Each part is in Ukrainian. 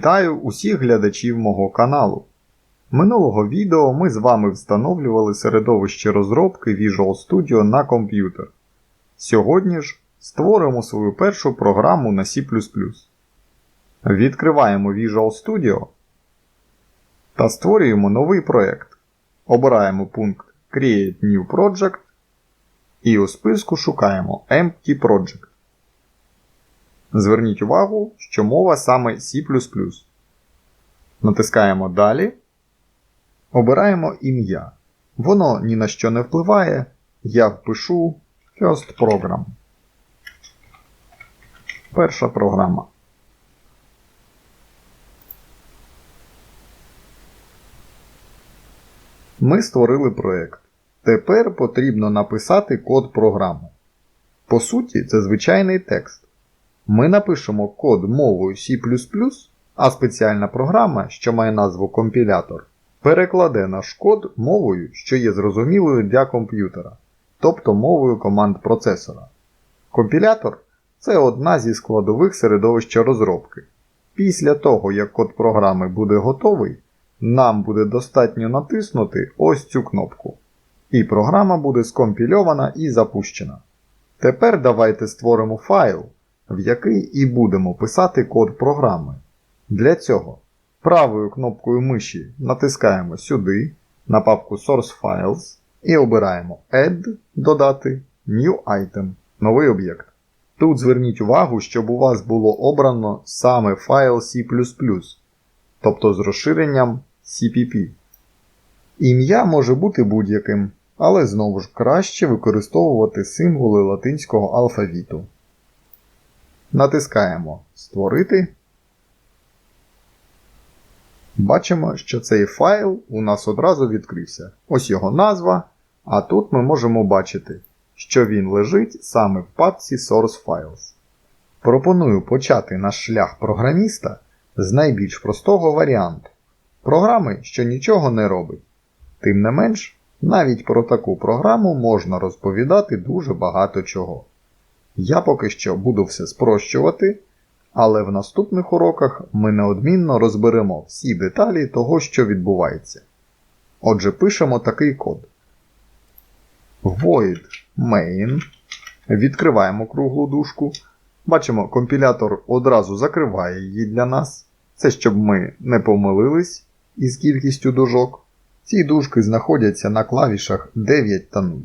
Вітаю усіх глядачів мого каналу. Минулого відео ми з вами встановлювали середовище розробки Visual Studio на комп'ютер. Сьогодні ж створимо свою першу програму на C. Відкриваємо Visual Studio та створюємо новий проєкт. Обираємо пункт Create New Project і у списку шукаємо Empty Project. Зверніть увагу, що мова саме C. Натискаємо Далі. Обираємо ім'я. Воно ні на що не впливає. Я впишу First Program. Перша програма. Ми створили проєкт. Тепер потрібно написати код програми. По суті, це звичайний текст. Ми напишемо код мовою C, а спеціальна програма, що має назву компілятор, перекладе наш код мовою, що є зрозумілою для комп'ютера, тобто мовою команд процесора. Компілятор це одна зі складових середовища розробки. Після того, як код програми буде готовий, нам буде достатньо натиснути ось цю кнопку. І програма буде скомпільована і запущена. Тепер давайте створимо файл, в який і будемо писати код програми. Для цього правою кнопкою миші натискаємо сюди на папку Source Files і обираємо Add додати New Item новий об'єкт. Тут зверніть увагу, щоб у вас було обрано саме файл C, тобто з розширенням CPP. Ім'я може бути будь-яким, але знову ж краще використовувати символи латинського алфавіту. Натискаємо Створити. Бачимо, що цей файл у нас одразу відкрився. Ось його назва. А тут ми можемо бачити, що він лежить саме в папці Source Files. Пропоную почати наш шлях програміста з найбільш простого варіанту програми, що нічого не робить. Тим не менш, навіть про таку програму можна розповідати дуже багато чого. Я поки що буду все спрощувати, але в наступних уроках ми неодмінно розберемо всі деталі того, що відбувається. Отже, пишемо такий код. Void main. Відкриваємо круглу дужку. Бачимо, компілятор одразу закриває її для нас. Це щоб ми не помилились із кількістю дужок. Ці дужки знаходяться на клавішах 9 та 0.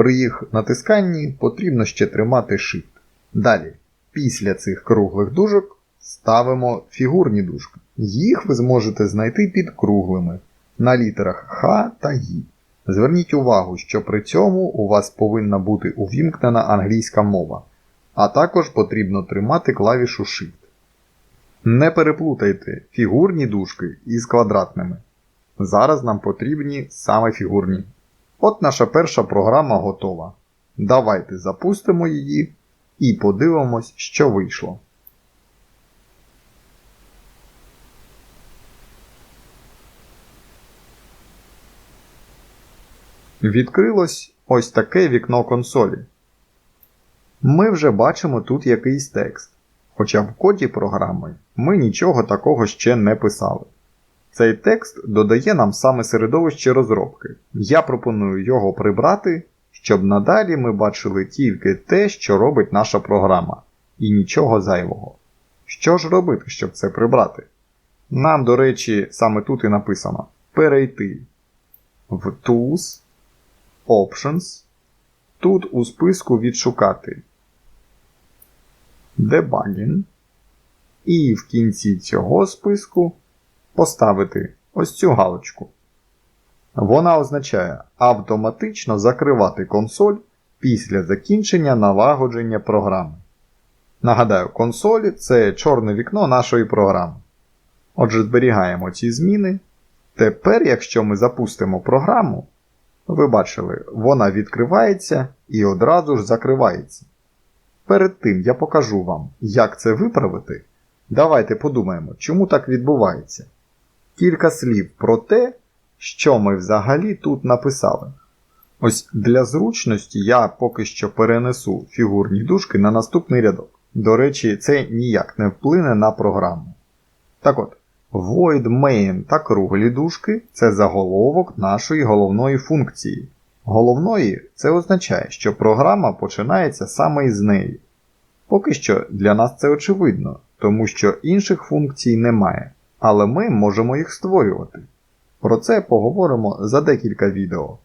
При їх натисканні потрібно ще тримати Shift. Далі, після цих круглих дужок ставимо фігурні дужки. Їх ви зможете знайти під круглими на літерах Х та Й. Зверніть увагу, що при цьому у вас повинна бути увімкнена англійська мова, а також потрібно тримати клавішу Shift. Не переплутайте фігурні дужки із квадратними. Зараз нам потрібні саме фігурні. От наша перша програма готова. Давайте запустимо її і подивимось, що вийшло. Відкрилось ось таке вікно консолі. Ми вже бачимо тут якийсь текст. Хоча в коді програми ми нічого такого ще не писали. Цей текст додає нам саме середовище розробки. Я пропоную його прибрати, щоб надалі ми бачили тільки те, що робить наша програма, і нічого зайвого. Що ж робити, щоб це прибрати? Нам, до речі, саме тут і написано перейти в Tools, Options. Тут у списку відшукати Debugging. І в кінці цього списку поставити ось цю галочку. Вона означає автоматично закривати консоль після закінчення налагодження програми. Нагадаю, консоль це чорне вікно нашої програми. Отже, зберігаємо ці зміни. Тепер, якщо ми запустимо програму, ви бачили, вона відкривається і одразу ж закривається. Перед тим я покажу вам, як це виправити. Давайте подумаємо, чому так відбувається. Кілька слів про те, що ми взагалі тут написали. Ось для зручності я поки що перенесу фігурні дужки на наступний рядок. До речі, це ніяк не вплине на програму. Так от, void main та круглі дужки це заголовок нашої головної функції. Головної це означає, що програма починається саме із неї. Поки що для нас це очевидно, тому що інших функцій немає, але ми можемо їх створювати. Про це поговоримо за декілька відео.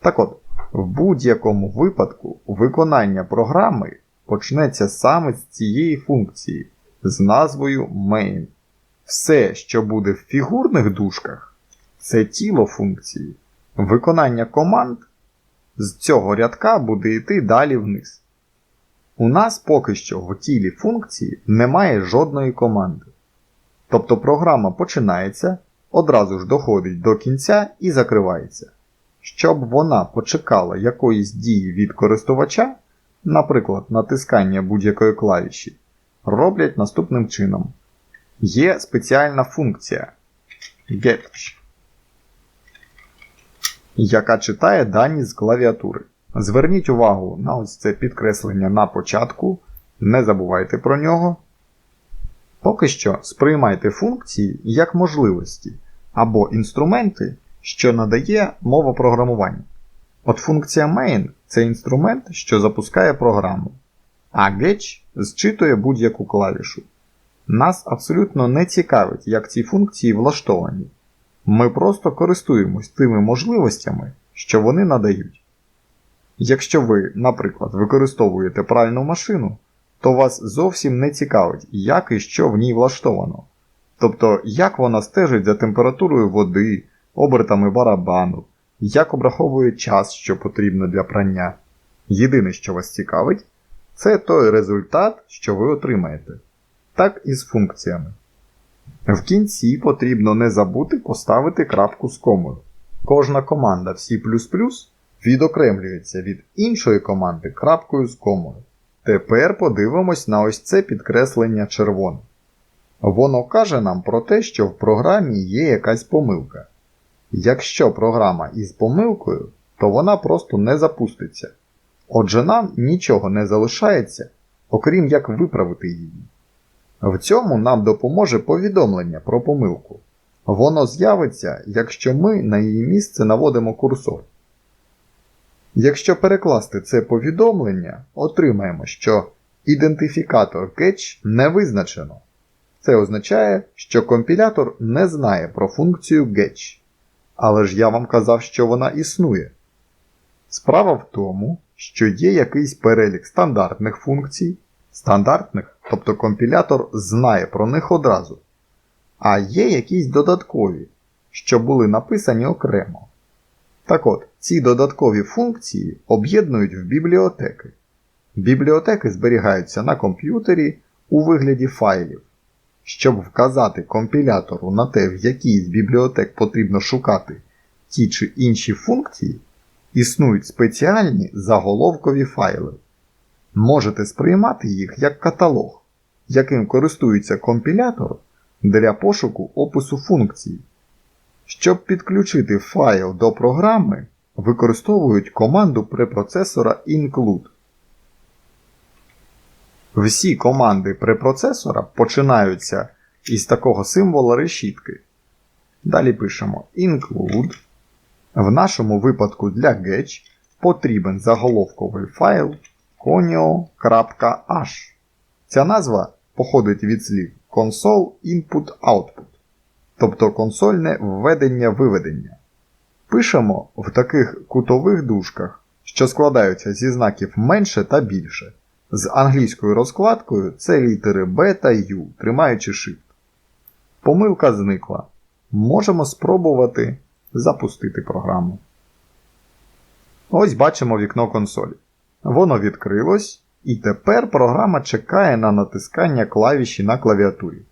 Так от, в будь-якому випадку виконання програми почнеться саме з цієї функції з назвою main. Все, що буде в фігурних дужках, це тіло функції. Виконання команд з цього рядка буде йти далі вниз. У нас поки що в тілі функції немає жодної команди. Тобто програма починається, одразу ж доходить до кінця і закривається. Щоб вона почекала якоїсь дії від користувача, наприклад, натискання будь-якої клавіші, роблять наступним чином. Є спеціальна функція getch, яка читає дані з клавіатури. Зверніть увагу на ось це підкреслення на початку, не забувайте про нього. Поки що сприймайте функції як можливості або інструменти, що надає мова програмування. От функція main це інструмент, що запускає програму, а getch зчитує будь-яку клавішу. Нас абсолютно не цікавить, як ці функції влаштовані. Ми просто користуємось тими можливостями, що вони надають. Якщо ви, наприклад, використовуєте пральну машину, то вас зовсім не цікавить, як і що в ній влаштовано. Тобто, як вона стежить за температурою води, обертами барабану, як обраховує час, що потрібно для прання. Єдине, що вас цікавить, це той результат, що ви отримаєте. Так і з функціями. В кінці потрібно не забути поставити крапку з комою. Кожна команда C відокремлюється від іншої команди крапкою з комою. Тепер подивимось на ось це підкреслення червоне. Воно каже нам про те, що в програмі є якась помилка. Якщо програма із помилкою, то вона просто не запуститься. Отже, нам нічого не залишається, окрім як виправити її. В цьому нам допоможе повідомлення про помилку. Воно з'явиться, якщо ми на її місце наводимо курсор. Якщо перекласти це повідомлення, отримаємо, що ідентифікатор Catch не визначено. Це означає, що компілятор не знає про функцію Getch. Але ж я вам казав, що вона існує. Справа в тому, що є якийсь перелік стандартних функцій, стандартних, тобто компілятор знає про них одразу. А є якісь додаткові, що були написані окремо. Так от, ці додаткові функції об'єднують в бібліотеки. Бібліотеки зберігаються на комп'ютері у вигляді файлів. Щоб вказати компілятору на те, в якій з бібліотек потрібно шукати ті чи інші функції, існують спеціальні заголовкові файли. Можете сприймати їх як каталог, яким користується компілятор для пошуку опису функції. Щоб підключити файл до програми, використовують команду препроцесора include. Всі команди препроцесора починаються із такого символа решітки. Далі пишемо include. В нашому випадку для Getch потрібен заголовковий файл conio.h. Ця назва походить від слів console input output тобто консольне введення-виведення. Пишемо в таких кутових дужках, що складаються зі знаків менше та більше. З англійською розкладкою це літери B та U, тримаючи Shift. Помилка зникла. Можемо спробувати запустити програму. Ось бачимо вікно консолі. Воно відкрилось, і тепер програма чекає на натискання клавіші на клавіатурі.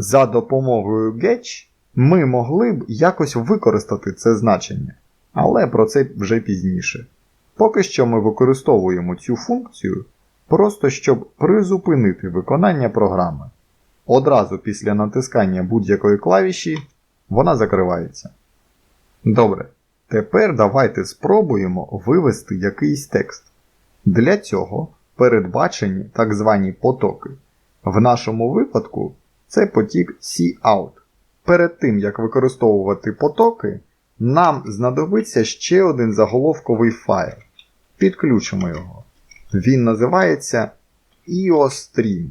За допомогою Getch ми могли б якось використати це значення, але про це вже пізніше. Поки що ми використовуємо цю функцію просто щоб призупинити виконання програми. Одразу після натискання будь-якої клавіші вона закривається. Добре, тепер давайте спробуємо вивести якийсь текст. Для цього передбачені так звані потоки. В нашому випадку це потік cout. Перед тим, як використовувати потоки, нам знадобиться ще один заголовковий файл. Підключимо його. Він називається IOStream.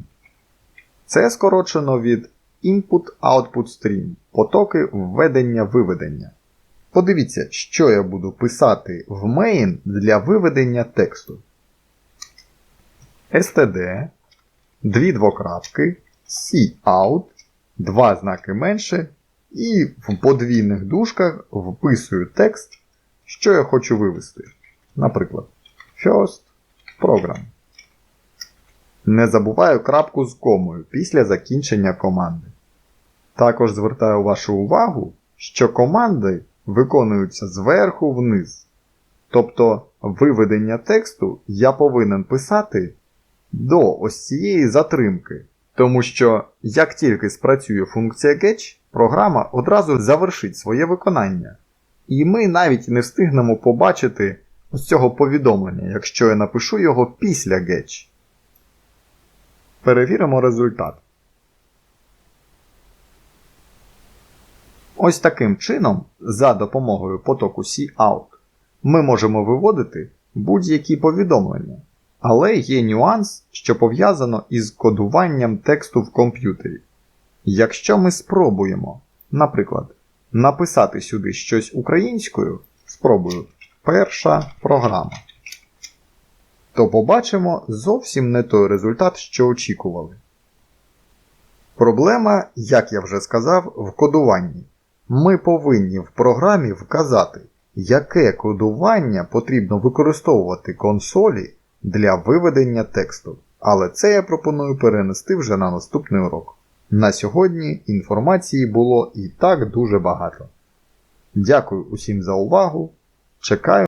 Це скорочено від Input-Output Stream потоки введення-виведення. Подивіться, що я буду писати в main для виведення тексту. std, дві двокрапки, cout, два знаки менше, і в подвійних дужках вписую текст, що я хочу вивести. Наприклад, first program. Не забуваю крапку з комою після закінчення команди. Також звертаю вашу увагу, що команди виконуються зверху вниз. Тобто виведення тексту я повинен писати до ось цієї затримки. Тому що як тільки спрацює функція Getch, програма одразу завершить своє виконання. І ми навіть не встигнемо побачити ось цього повідомлення, якщо я напишу його після Getch. Перевіримо результат. Ось таким чином, за допомогою потоку cout, ми можемо виводити будь-які повідомлення. Але є нюанс, що пов'язано із кодуванням тексту в комп'ютері. Якщо ми спробуємо, наприклад, написати сюди щось українською, спробую перша програма, то побачимо зовсім не той результат, що очікували. Проблема, як я вже сказав, в кодуванні. Ми повинні в програмі вказати, яке кодування потрібно використовувати консолі для виведення тексту. Але це я пропоную перенести вже на наступний урок. На сьогодні інформації було і так дуже багато. Дякую усім за увагу. Чекаю.